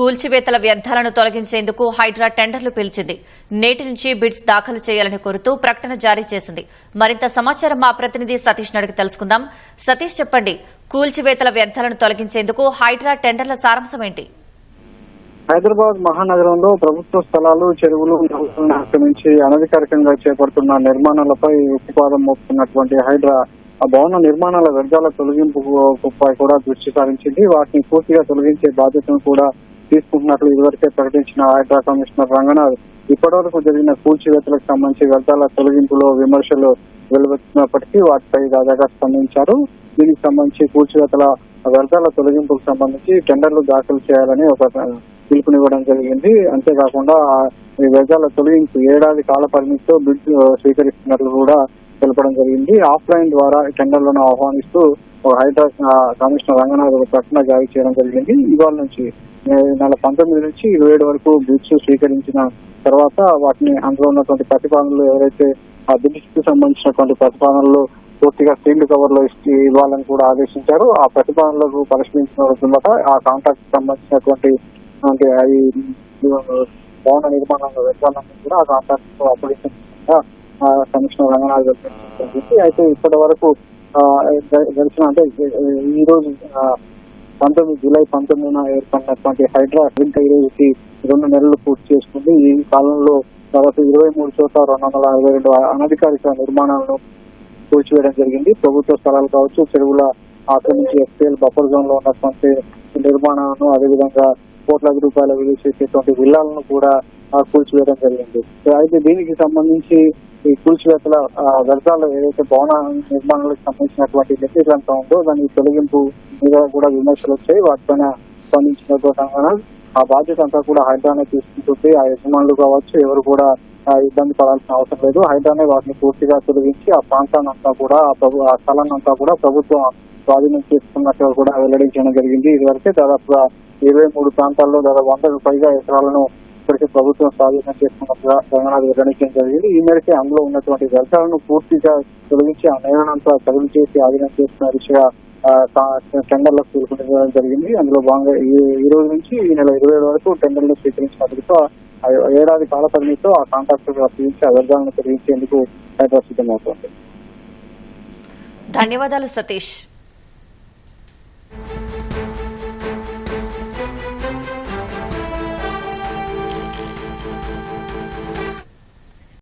కూల్చివేతల వ్యర్థాలను తొలగించేందుకు హైడ్రా టెండర్లు పిలిచింది. నేటి నుంచి బిడ్స్ దాఖలు చేయాలని కోరుతూ ప్రకటన జారీ చేసింది. మరింత సమాచారం మా ప్రతినిధి సతీష్ నడికి తెలుసుకుందాం. సతీష్ చెప్పండి. కూల్చివేతల వ్యర్థాలను తొలగించేందుకు హైడ్రా టెండర్ల సారాంశం ఏంటి? హైదరాబాద్ మహానగరంలో ప్రభుత్వ స్థలాలు చెరువులు ఆక్రమించి అనధికారికంగా చేపడుతున్న నిర్మాణాలపై ఉక్కుపాదం మోపుతున్నటువంటి హైడ్రా ఆ భవన నిర్మాణాల వ్యర్థాల తొలగింపుపై కూడా దృష్టి సారించింది. వాటిని పూర్తిగా తొలగించే బాధ్యతను కూడా తీసుకుంటున్నట్లు ఇదివరకే ప్రకటించిన ఆయా కమిషనర్ రంగనాథ్ ఇప్పటివరకు జరిగిన కూల్చివేతలకు సంబంధించి వ్యర్థాల తొలగింపులో విమర్శలు వెలువెత్తున్నప్పటికీ వాటిపై తాజాగా స్పందించారు. దీనికి సంబంధించి కూల్చివేతల వ్యర్థాల తొలగింపుకు సంబంధించి టెండర్లు దాఖలు చేయాలని ఒక పిలుపునివ్వడం జరిగింది. అంతేకాకుండా ఈ వ్యర్థాల తొలగింపు ఏడాది కాల పరిమితితో బిడ్ స్వీకరిస్తున్నట్లు కూడా తెలపడం జరిగింది. ఆఫ్లైన్ ద్వారా ఈ టెండర్లను ఆహ్వానిస్తూ ఒక హైడ్రా కమిషనర్ రంగనాథ్ ఒక ప్రకటన జారీ చేయడం జరిగింది. ఇవాళ నుంచి నెల పంతొమ్మిది నుంచి ఇరవై ఏడు వరకు బిడ్స్ స్వీకరించిన తర్వాత వాటిని అందులో ఉన్నటువంటి ప్రతిపాదనలు ఎవరైతే ఆ బిడ్స్కి సంబంధించినటువంటి ప్రతిపాదనలు పూర్తిగా సీల్డ్ కవర్లో ఇచ్చి ఇవ్వాలని కూడా ఆదేశించారు. ఆ ప్రతిపాదనలకు పరిశీలించిన తర్వాత ఆ కాంట్రాక్ట్ సంబంధించినటువంటి అంటే భవన నిర్మాణంలో వ్యర్థాలను కూడా ఆ కాంట్రాక్ట్ అప్లికేషన్ కమిషనర్ రంగనాథ్ జరిగింది అయితే ఇప్పటి వరకు గడిచిన అంటే ఈ రోజు పంతొమ్మిది జూలై పంతొమ్మిదిన ఏర్పడినటువంటి హైడ్రా ఇంకా ఈ రోజుకి రెండు నెలలు పూర్తి చేసుకుంది. ఈ కాలంలో దాదాపు ఇరవై మూడు చోట్ల రెండు వందల అరవై రెండు అనధికారిక నిర్మాణాలను కూల్చివేయడం జరిగింది. ప్రభుత్వ స్థలాలు కావచ్చు చెరువుల ఆక్రమించి ఎస్పీఎల్ బఫర్ జోన్లో ఉన్నటువంటి నిర్మాణాలను అదేవిధంగా కోట్లాది రూపాయల విలువ చేసేటువంటి విల్లాలను కూడా కూల్చివేయడం జరిగింది. సో అయితే దీనికి సంబంధించి ఈ కూల్చివేతల ఆ, వ్యర్థాలు ఏదైతే భవన నిర్మాణాలకు సంబంధించినటువంటి మెటీరియల్ అంతా ఉందో దాని తొలగింపు మీద కూడా విమర్శలు వచ్చాయి. వాటిపైన స్పందించినటువంటి ఆ బాధ్యత అంతా కూడా హైడ్రానే తీసుకుంటుంది. ఆ యజమానులు కావచ్చు ఎవరు కూడా ఇబ్బంది పడాల్సిన అవసరం లేదు. హైడ్రానే వాటిని పూర్తిగా తొలగించి ఆ ప్రాంతాన్ని అంతా కూడా ఆ ప్రభు ఆ స్థలాన్ని అంతా కూడా ప్రభుత్వం స్వాధీనం చేసుకున్నట్టు కూడా వెల్లడించడం జరిగింది. ఇదివరకే దాదాపుగా ఇరవై మూడు ప్రాంతాల్లో దాదాపు వందకు పైగా ఎకరాలను ఇప్పటికే ప్రభుత్వం స్వాధీనం చేసుకున్నట్టుగా తెలంగాణ వెల్లడించడం జరిగింది. ఈ మేరకే అందులో ఉన్నటువంటి వ్యర్థాలను పూర్తిగా తొలగించి ఆ నేలనంతా చదువు చేసి ఆధీనం చేస్తున్న దిశగా టెండర్లకు పిలుపునివ్వడం జరిగింది. అందులో భాగంగా ఈ రోజు నుంచి ఈ నెల ఇరవై ఏడు వరకు టెండర్లు స్వీకరించినట్టుతో ఏడాది కాల పరిమితితో ఆ కాంట్రాక్టర్ అప్పగించి ఆ వ్యర్థాలను తొలగించేందుకు హైదరాబాద్ సిద్ధమవుతోంది ధన్యవాదాలు సతీష్.